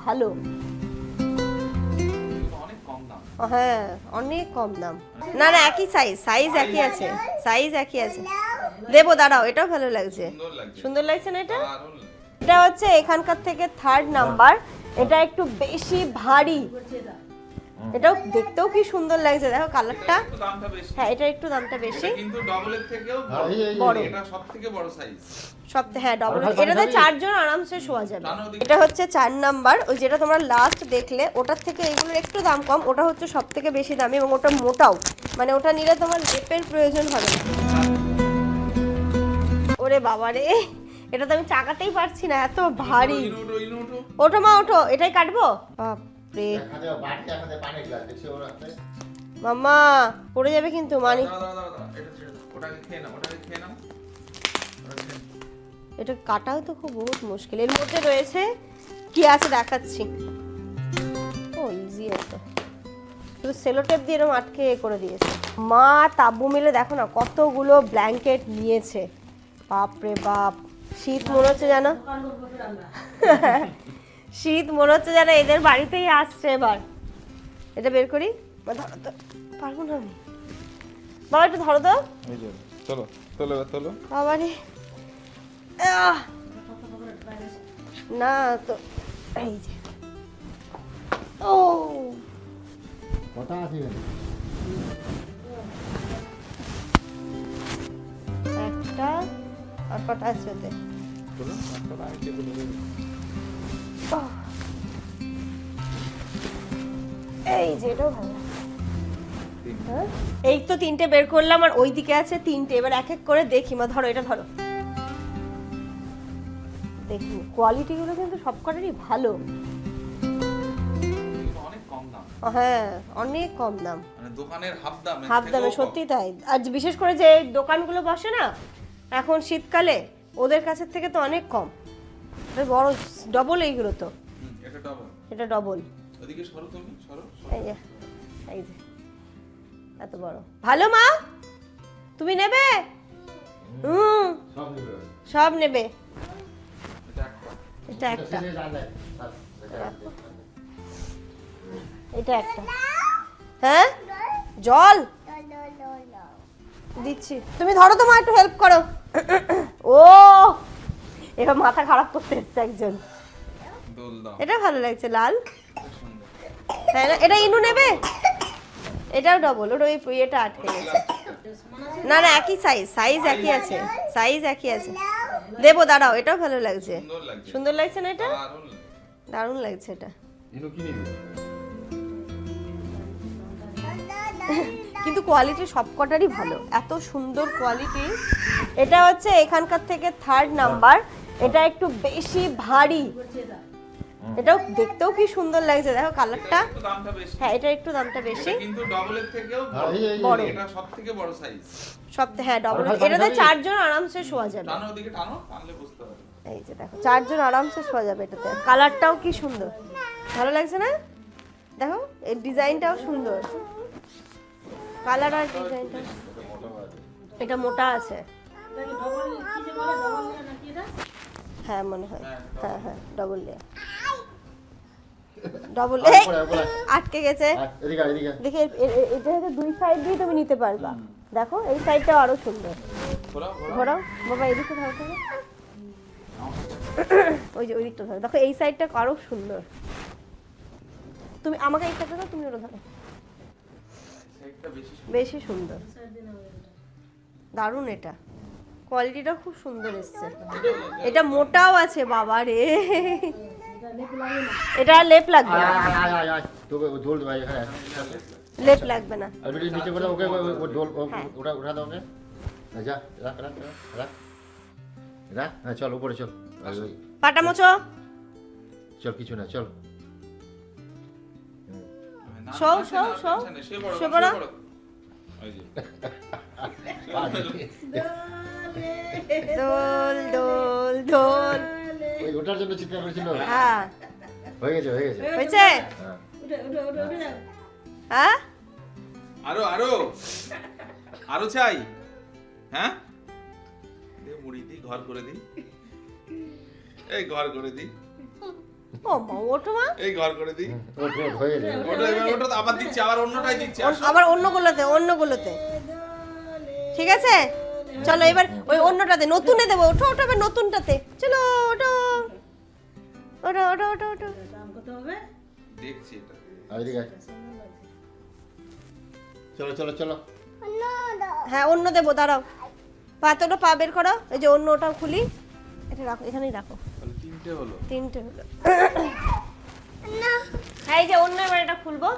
ভালো। হ্যাঁ অনেক কম দাম। না না একই সাইজ সাইজ একই আছে সাইজ একই আছে। দেবো দাঁড়াও এটাও ভালো লাগছে। সুন্দর লাগছে। না এটা? এটা হচ্ছে এখানকার থেকে থার্ড নাম্বার এটা একটু বেশি ভারী। এটাও দেখতেও কি সুন্দর লাগছে। দেখো কালারটা। হ্যাঁ এটা একটু দামটা বেশি। এটা কিন্তু থেকেও হ্যাঁ, এই, এই, বড়। এটা সব থেকে বড় সাইজ সব হ্যাঁ ডবল এটাতে চারজন আরামসে শোয়া যাবে। এটা হচ্ছে চার নাম্বার। ওই যেটা তোমরা লাস্ট দেখলে ওটার থেকে এগুলোর একটু দাম কম। ওটা হচ্ছে সব থেকে বেশি দামি এবং ওটা মোটাও। মানে ওটা নিলে তোমার লেপের প্রয়োজন হবে না। ওরে বাবা রে। এটা তো আমি চাকাতেই পারছি না। এত ভারী। ওঠো মা ওঠো। এটাই কাটবো? বাপরে। মাম্মা পড়ে যাবে কিন্তু মানি এটা কাটাও তো খুব বহুত মুশকিল। এর মধ্যে রয়েছে কি আছে দেখাচ্ছি। ও ইজি আছে। শুধু সেলোটেপ দিয়ে এরকম আটকে এ করে দিয়েছে। মা তাব্বু মিলে দেখো না কতগুলো ব্ল্যাঙ্কেট নিয়েছে। বাপরে বাপ শীত মনে হচ্ছে যেন। শীত মনে হচ্ছে যেন এদের বাড়িতেই আসছে এবার। এটা বের করি। ধরো তো। পারব না আমি। বাবা একটু ধরো তো। চলো চলো এবার চলো। বাবারে! না তো এই যে। ও! কথা আছে একটা আর কটা আছে ওতে? এই যে এটাও ভালো। হ্যাঁ? এই তো তিনটে বের করলাম আর ওই দিকে আছে তিনটে। এবার এক এক করে দেখি মা ধরো এটা ধরো। দেখি কোয়ালিটি গুলো কিন্তু ভালো। অনেক কম দাম। হ্যাঁ অনেক কম দাম। মানে দোকানের হাফ দাম হাফ দামে সত্যি তাই। আর বিশেষ করে যে দোকানগুলো বসে না এখন শীতকালে ওদের কাছের থেকে তো অনেক কম। বড় ডবল এইগুলো তো। এটা ডাবল এটা ডবল ওদিকে সরো তুমি সরো। এই যে এই যে এত বড়। ভালো মা? তুমি নেবে? হুম। সব নিবে। সব নেবে। এটা একটা। এটা একটা। এটা একটা। হ্যাঁ? জল? দিচ্ছি। তুমি ধরো তো মা একটু হেল্প করো। ও! এবার মাথা খারাপ করতে এসছে একজন। এটা ভালো লাগছে লাল? না এটা ইনু নেবে? এটাও ডবল ওর ওই এটা আটকে গেছে। না না একই সাইজ সাইজ একই আছে সাইজ একই আছে। দেবো দাঁড়াও এটাও ভালো লাগছে। সুন্দর লাগছে। না এটা? দারুণ লাগছে। এটা। কিন্তু কোয়ালিটি সবকটারই ভালো। এত সুন্দর কোয়ালিটি এটা হচ্ছে এখানকার থেকে থার্ড নাম্বার এটা একটু বেশি ভারী। এটাও দেখতেও কি সুন্দর লাগছে। দেখো কালারটা। একটু দামটা বেশি। হ্যাঁ এটা একটু দামটা বেশি। এটা কিন্তু ডবলের থেকেও হ্যাঁ, বড়। এটা সব থেকে বড় সাইজ সব হ্যাঁ ডবল এটাতে চারজন আরামসে শোয়া যাবে। টানো ওদিকে টানো টানলে বুঝতে পারবে। এই যে দেখো চারজন আরামসে শোয়া যাবে এটাতে। কালারটাও কি সুন্দর। ভালো লাগছে না? দেখো এই ডিজাইনটাও সুন্দর। কালার আর ডিজাইনটা। এটা মোটা আছে। হ্যাঁ মনে হয়। হ্যাঁ হ্যাঁ ডবল লেয়ার ডবল। আটকে গেছে। আর এদিকে আয়, এদিকে আয়। দেখে এটা হচ্ছে দুই সাইড দিয়ে তুমি নিতে পারবা। দেখো এই সাইডটাও আরও সুন্দর। ঘোরাও বাবা এদিকে ধরো তো। ওই যে ওই দিকটা ধরো। দেখো এই সাইডটা আরও সুন্দর। তুমি আমাকে এই সাইডটা তুমি ওটা ধরো। সাইডটা বেশি বেশি সুন্দর। দারুণ এটা। কোয়ালিটিটা খুব সুন্দর এসছে। এটা মোটাও আছে বাবা রে। এটা লেপ লাগবে। লেপ লাগবে না। নিচে ওকে ঢোল ও- হ্যাঁ। ওটা উঠা দাও ওকে। যা রাখ রাখ রাখ, রাখ। হ্যাঁ চল উপরে চল। পাটা মোচো চল কিছু না চল। না, শোও, না, শোও, না, দোল দোল দোল। ওই ওটার জন্য চিৎকার করেছিল? হ্যাঁ। হয়ে গেছে হয়ে গেছে। হয়েছে? হ্যাঁ। হ্যাঁ? আরও আরও। আরও চাই। হ্যাঁ? দে মুড়ি দি ঘর করে দি। এই ঘর করে দি। এই ঘর করে হয়ে ওটা তো আবার দিচ্ছি আবার অন্যটাই দিচ্ছি। আবার অন্যগুলোতে অন্যগুলোতে। ঠিক আছে? চলো এবার ওই অন্যটাতে নতুনে দেবো। ওঠো ওঠো এবার নতুনটাতে। চলো ওঠো। ওঠো ওঠো ওঠো ওঠো। দেখছি এটা। চলো চলো চলো। হ্যাঁ অন্য দেবো দাঁড়াও। পাতটা পা বের করো। এই যে অন্য ওটা খুলি। এটা রাখো এখানেই রাখো। তিনটে হলো। তিনটে হলো। হ্যাঁ এই যে অন্য এবার এটা খুলবো।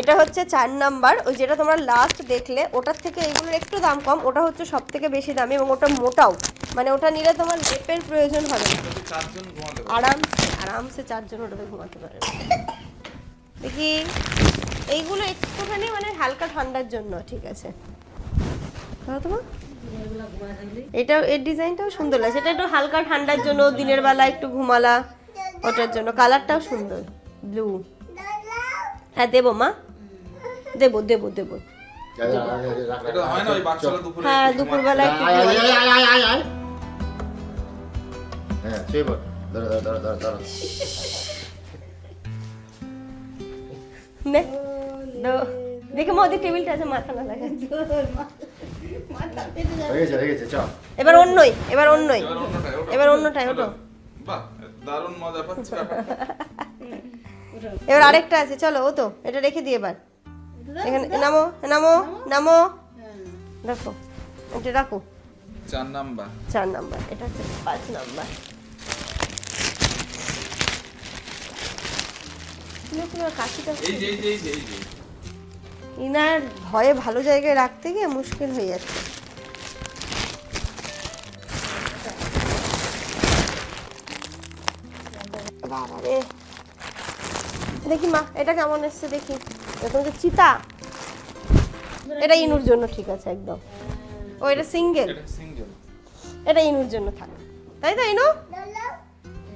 এটা হচ্ছে চার নাম্বার ওই যেটা তোমরা লাস্ট দেখলে ওটার থেকে এগুলোর একটু দাম কম ওটা হচ্ছে সব থেকে বেশি দামি এবং ওটা মোটাও। মানে ওটা নিলে তোমার লেপের প্রয়োজন হবে আরামসে আরামসে চারজন ওটাতে ঘুমাতে পারে দেখি এইগুলো একটুখানি মানে হালকা ঠান্ডার জন্য ঠিক আছে। তোমার? এটা এর ডিজাইনটাও সুন্দর লাগছে। এটা একটু হালকা ঠান্ডার জন্য দিনের বেলা একটু ঘুমালা ওটার জন্য। কালারটাও সুন্দর ব্লু হ্যাঁ দেবো মা। দেবো দেবো দেবো। হয় না ওই বাচ্চারা দুপুরে একটু ঘুমাতে- দুপুরবেলা। হ্যাঁ দেখে মা ওদের টেবিলটা আছে মাথা না লাগে এবার অন্যই এবার অন্যই। এবার ওঠো। বাহ দারুণ মজা পাচ্ছি। এবার আরেকটা আছে চলো ও তো এটা রেখে দিয়ে এবার। এখানে নামো নামো নামো? রাখো এটা রাখো। চার নাম্বার। চার নাম্বার এটা হচ্ছে পাঁচ নাম্বার। তুমি তোমার কাশিটা এই যে এই যে এই যে এই যে। ইনার ভয়ে ভালো জায়গায় রাখতে গিয়ে মুশকিল হয়ে যাচ্ছে। বাবারে। দেখি মা এটা কেমন এসছে দেখি। এরকম যে চিতা? এটা ইনুর জন্য ঠিক আছে একদম। ও এটা সিঙ্গেল? এটা ইনুর জন্য থাক। তাই তো ইনু?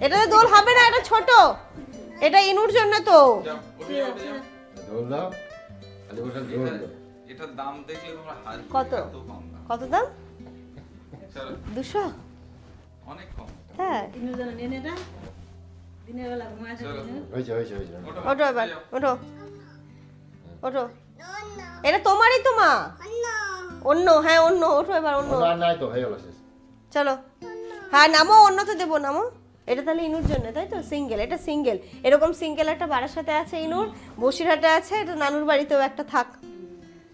এটা তো দোল হবে না এটা ছোট। এটা ইনুর জন্য তো। খালি বসে দৌড় এটা- দাম তোমরা কত? কম দাম কত দাম? চলো। হ্যাঁ ওঠো। এবার ওঠো। ওঠো। এটা তোমারই তো মা। অন্য। হ্যাঁ অন্য ওঠো এবার অন্য। অন্য নাই তো হয়ে গেল চলো। হ্যাঁ নামো অন্য তো দেবো নামো। এটা তাহলে ইনুর জন্য তাই তো? সিঙ্গেল এটা সিঙ্গেল। এরকম সিঙ্গেল একটা বাড়ার সাথে আছে ইনুর বসিরহাটে আছে এটা নানুর বাড়িতেও একটা থাক।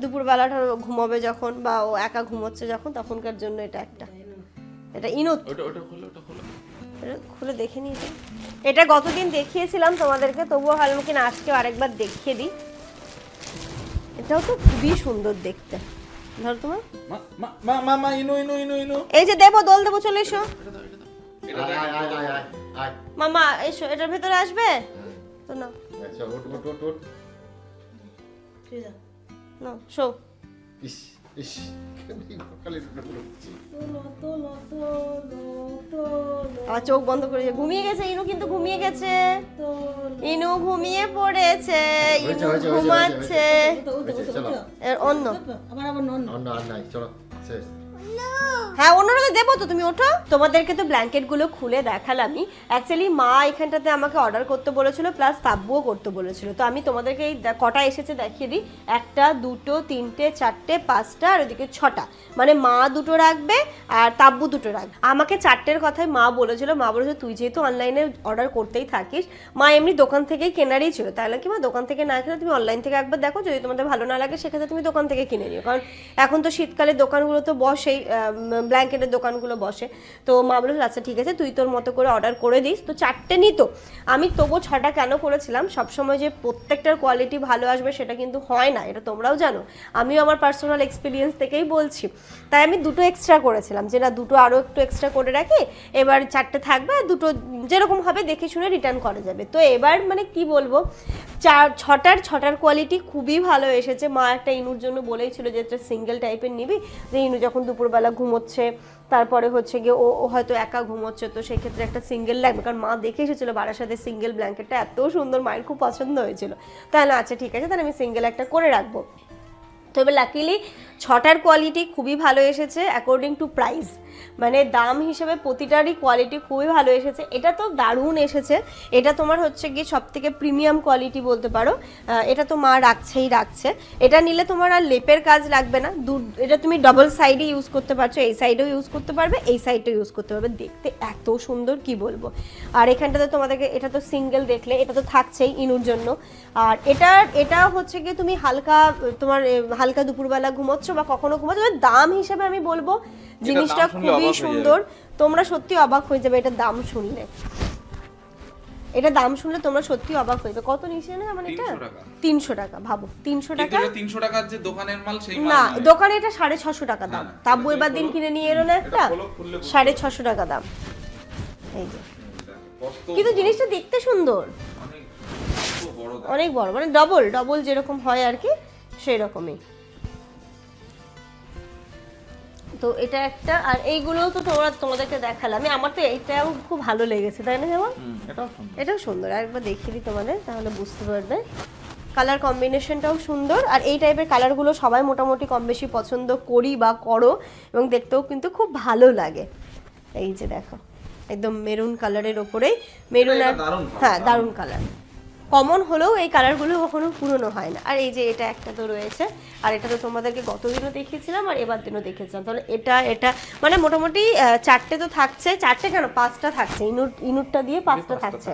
দুপুরবেলাটা ঘুমাবে যখন বা ও একা ঘুমোচ্ছে যখন তখনকার জন্য এটা একটা। এটা ইনুত ওটা ওটা খোলো ওটা দেখে নিই। এটা। গতদিন দেখিয়েছিলাম তোমাদেরকে তবুও ভালো কিনা আজকে আরেকবার দেখিয়ে দিই। এটাও তো খুবই সুন্দর দেখতে। ধরো তোমার মা। মা মা ইনু ইনু ইনু ইনু। এই যে দেবো দোল দেবো চলে এসো। মামা এসো এটার ভেতরে আসবে? তো না চল উঠ উঠ উঠ উঠ। না শো। ইস। ইস আমার চোখ বন্ধ করে ঘুমিয়ে গেছে ইনু কিন্তু ঘুমিয়ে গেছে। ইনু ঘুমিয়ে পড়েছে ইনু ঘুমাচ্ছে। হয়েছে, চলো। এর অন্য। অন্য আর নাই চলো শেষ। হ্যাঁ অন্যটাতে দেবো তো, তুমি ওঠো। তোমাদেরকে তো ব্ল্যাঙ্কেটগুলো খুলে দেখালামই। অ্যাকচুয়ালি মা এখানটাতে আমাকে অর্ডার করতে বলেছিল প্লাস তাব্বুও করতে বলেছিল। তো আমি তোমাদেরকে এই কটা এসেছে দেখিয়ে দিই। একটা, দুটো, তিনটে, চারটে, পাঁচটা, আর ওদিকে ছটা। মানে মা দুটো রাখবে, আর তাব্বু দুটো রাখবে। আমাকে চারটের কথায় মা বলেছিল। মা বলেছিল তুই যেহেতু অনলাইনে অর্ডার করতেই থাকিস, মা এমনি দোকান থেকেই কেনারই ছিল। তাহলে কি মা, দোকান থেকে না কিনে তুমি অনলাইন থেকে একবার দেখো, যদি তোমাদের ভালো না লাগে, সেক্ষেত্রে তুমি দোকান থেকে কিনে নিও। কারণ এখন তো শীতকালে দোকানগুলো তো বসেই ব্ল্যাঙ্কেটের দোকানগুলো বসে। তো মা বলেছিল আচ্ছা ঠিক আছে, তুই তোর মতো করে অর্ডার করে দিস। তো চারটে নিত আমি তবু ছটা কেন করেছিলাম? সবসময় যে প্রত্যেকটার কোয়ালিটি ভালো আসবে সেটা কিন্তু হয় না, এটা তোমরাও জানো। আমিও আমার পার্সোনাল এক্সপিরিয়েন্স থেকেই বলছি। তাই আমি দুটো এক্সট্রা করেছিলাম, যে না, দুটো আরও একটু এক্সট্রা করে রাখি, এবার চারটে থাকবে আর দুটো যেরকম হবে দেখে শুনে রিটার্ন করা যাবে। তো এবার মানে কি বলব, চার, ছটার ছটার কোয়ালিটি খুবই ভালো এসেছে। মা একটা ইনুর জন্য বলেই ছিল যে একটা সিঙ্গেল টাইপের নিবি? যে, ইনু যখন দুপুরবেলা ঘুমোচ্ছে তারপরে হচ্ছে গিয়ে ও হয়তো একা ঘুমোচ্ছে, তো সেই ক্ষেত্রে একটা সিঙ্গেল লাগবে, কারণ মা দেখে এসেছিল বাড়ার সাথে সিঙ্গেল ব্ল্যাঙ্কেটটা এত সুন্দর, মায়ের খুব পছন্দ হয়েছিল। তাহলে আচ্ছা ঠিক আছে, তাহলে আমি সিঙ্গেল একটা করে রাখব। তবে লাকিলি ছটার কোয়ালিটি খুবই ভালো এসেছে অ্যাকর্ডিং টু প্রাইস মানে দাম হিসেবে প্রতিটারই কোয়ালিটি খুবই ভালো এসেছে। এটা তো দারুণ এসেছে। এটা তোমার হচ্ছে গিয়ে সব থেকে প্রিমিয়াম কোয়ালিটি বলতে পারো। এটা তো মা রাখছেই রাখছে। এটা নিলে তোমার আর লেপের কাজ লাগবে না। দু, এটা তুমি ডবল সাইডে ইউজ করতে পারছ। এই সাইডেও ইউজ করতে পারবে, এই সাইডেও ইউজ করতে পারবে। দেখতে এত সুন্দর, কি বলব? আর এখানটাতে তোমাদেরকে, এটা তো সিঙ্গেল দেখলে, এটা তো থাকছেই ইনুর জন্য। আর এটা এটা হচ্ছে গিয়ে তুমি হালকা তোমার হালকা দুপুরবেলা ঘুমোচ্ছ বা কখনো ঘুমোচ্ছ তবে দাম হিসেবে আমি বলব জিনিসটা খুবই সুন্দর। তোমরা সত্যি অবাক হয়ে যাবে এটা দাম শুনলে। এটা দাম শুনলে তোমরা সত্যি অবাক হয়ে যাবে। কত নিচে না মানে এটা? 300 টাকা। তিনশো টাকা ভাবো। তিনশো টাকা? তিনশো টাকার যে দোকানের মাল সেই না দোকানে এটা সাড়ে ছশো টাকা দাম। তাব্বু এবার দিন কিনে নিয়ে এলো না একটা? সাড়ে ছশো টাকা দাম। এই যে। কিন্তু জিনিসটা দেখতে সুন্দর। অনেক বড় অনেক বড় মানে ডবল ডবল যেরকম হয় আর কি। সেই রকমই তো এটা একটা আর এইগুলোও তো তোমরা তোমাদেরকে দেখালাম। আমি আমার তো এইটাও খুব ভালো লেগেছে তাই না যেমন এটাও সুন্দর। সুন্দর আরেকবার দেখিয়ে দিই তোমাদের তাহলে বুঝতে পারবে। কালার কম্বিনেশনটাও সুন্দর আর এই টাইপের কালারগুলো সবাই মোটামুটি কম বেশি পছন্দ করি বা করো এবং দেখতেও কিন্তু খুব ভালো লাগে। এই যে দেখো একদম মেরুন কালারের ওপরেই মেরুন আর হ্যাঁ। দারুণ। কালার কমন হলেও এই কালারগুলো কখনো পুরনো হয় না। আর এই যে এটা একটা তো রয়েছে আর এটা তো তোমাদেরকে গতদিনও দেখিয়েছিলাম আর এবার দিনও দেখেছিলাম তাহলে এটা এটা মানে মোটামুটি চারটে তো থাকছে। চারটে কেন? পাঁচটা থাকছে। ইনুট ইনুটটা দিয়ে পাঁচটা পাঁচটা থাকছে।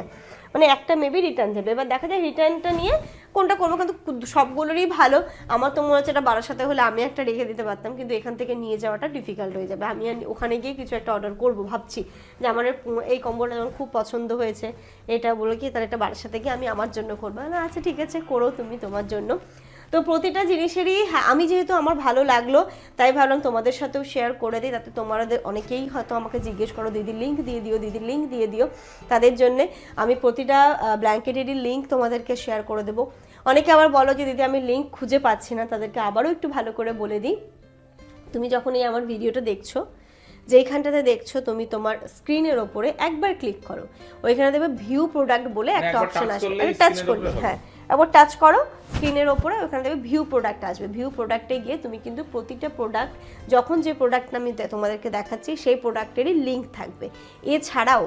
মানে একটা মেবি রিটার্ন যাবে। এবার দেখা যায় রিটার্নটা নিয়ে কোনটা করব? কিন্তু সবগুলোরই ভালো। আমার তো মনে হচ্ছে এটা বাড়ার সাথে হলে আমি একটা রেখে দিতে পারতাম, কিন্তু এখান থেকে নিয়ে যাওয়াটা ডিফিকাল্ট হয়ে যাবে। আমি ওখানে গিয়ে কিছু একটা অর্ডার করব ভাবছি। যে আমার এই কম্বোটা যেমন খুব পছন্দ হয়েছে। এটা বলো কি তাহলে এটা সাথে গিয়ে আমি আমার জন্য করব। না আচ্ছা ঠিক আছে, করো তুমি তোমার জন্য। তো প্রতিটা জিনিসেরই হ্যাঁ আমি যেহেতু আমার ভালো লাগল তাই ভাবলাম তোমাদের সাথেও শেয়ার করে দিই তাতে তোমাদের অনেকেই হয়তো আমাকে জিজ্ঞেস করো দিদির লিঙ্ক দিয়ে দিও দিদির লিঙ্ক দিয়ে দিও। তাদের জন্যে আমি প্রতিটা ব্ল্যাঙ্কেটেরই লিঙ্ক তোমাদেরকে শেয়ার করে দেবো। অনেকে আবার বলো যে দিদি আমি লিঙ্ক খুঁজে পাচ্ছি না। তাদেরকে আবারও একটু ভালো করে বলে দিই। তুমি যখন এই আমার ভিডিওটা দেখছ যেইখানটাতে দেখছ তুমি তোমার স্ক্রিনের ওপরে একবার ক্লিক করো। ওইখানে দেখবে ভিউ প্রোডাক্ট বলে একটা অপশন আসবে। টাচ এর করলে হ্যাঁ। একবার টাচ করো স্ক্রিনের ওপরে ওখানে দেখবে ভিউ প্রোডাক্ট আসবে। ভিউ প্রোডাক্টে গিয়ে তুমি কিন্তু প্রতিটা প্রোডাক্ট যখন যে প্রোডাক্ট আমি তোমাদেরকে দেখাচ্ছি, সেই প্রোডাক্টেরই লিঙ্ক থাকবে। এছাড়াও,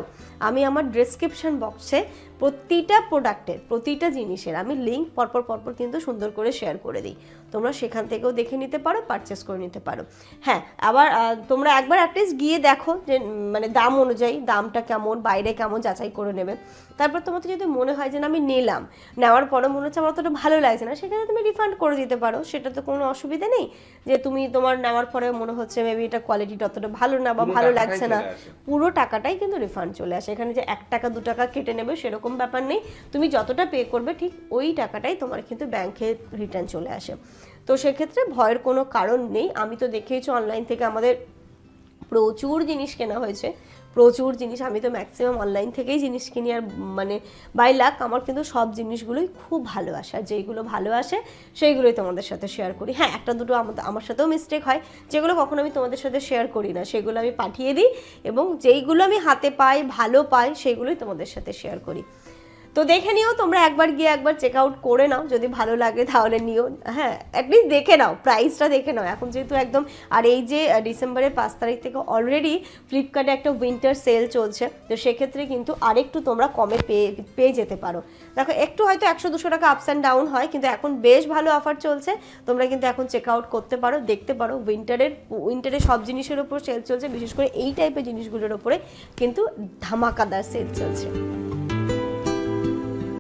আমি আমার ডেসক্রিপশন বক্সে প্রতিটা প্রোডাক্টের প্রতিটা জিনিসের আমি লিঙ্ক পরপর পরপর কিন্তু সুন্দর করে শেয়ার করে দিই। তোমরা সেখান থেকেও দেখে নিতে পারো পারচেস করে নিতে পারো। হ্যাঁ আবার তোমরা একবার অ্যাটলিস্ট গিয়ে দেখো যে মানে দাম অনুযায়ী দামটা কেমন বাইরে কেমন যাচাই করে নেবে। তারপর তোমাদের যদি মনে হয় যে না আমি নিলাম নেওয়ার পরে মনে হচ্ছে আমার অতটা ভালো লাগছে না সেখানে তুমি রিফান্ড করে দিতে পারো সেটা তো কোনো অসুবিধা নেই। যে তুমি তোমার নেওয়ার পরে মনে হচ্ছে মেবি এটা কোয়ালিটিটা অতটা ভালো না বা ভালো লাগছে না। পুরো টাকাটাই কিন্তু রিফান্ড চলে আসে। এখানে যে এক টাকা দু টাকা কেটে নেবে সেরকম ব্যাপার নেই। তুমি যতটা পে করবে ঠিক ওই টাকাটাই তোমার কিন্তু ব্যাংকে রিটার্ন চলে আসে। তো সেক্ষেত্রে ভয়ের কোনো কারণ নেই। আমি তো দেখেইছো অনলাইন থেকে আমাদের প্রচুর জিনিস কেনা হয়েছে। প্রচুর জিনিস, আমি তো ম্যাক্সিমাম অনলাইন থেকেই জিনিস কিনি আর মানে বাই লাক আমার কিন্তু সব জিনিসগুলোই খুব ভালো আসে আর যেইগুলো ভালো আসে সেইগুলোই তোমাদের সাথে শেয়ার করি। হ্যাঁ একটা দুটো আমার সাথেও মিস্টেক হয়, যেগুলো কখনো আমি তোমাদের সাথে শেয়ার করি না, সেগুলো আমি পাঠিয়ে দিই এবং যেইগুলো আমি হাতে পাই, ভালো পাই, সেইগুলোই তোমাদের সাথে শেয়ার করি। তো দেখে নিও, তোমরা একবার গিয়ে একবার চেক আউট করে নাও, যদি ভালো লাগে তাহলে নিও। হ্যাঁ অ্যাটলিস্ট দেখে নাও প্রাইসটা দেখে নাও। এখন যেহেতু একদম, আর এই যে ডিসেম্বরের পাঁচ তারিখ থেকে অলরেডি ফ্লিপকার্টে একটা উইন্টার সেল চলছে, তো সেক্ষেত্রে কিন্তু আরেকটু তোমরা কমে পেয়ে পেয়ে যেতে পারো। দেখো, একটু হয়তো একশো দুশো টাকা আপস অ্যান্ড ডাউন হয়, কিন্তু এখন বেশ ভালো অফার চলছে। তোমরা কিন্তু এখন চেক আউট করতে পারো, দেখতে পারো উইন্টারের উইন্টারের সব জিনিসের উপর সেল চলছে, বিশেষ করে এই টাইপের জিনিসগুলোর উপরে কিন্তু ধামাকাদার সেল চলছে।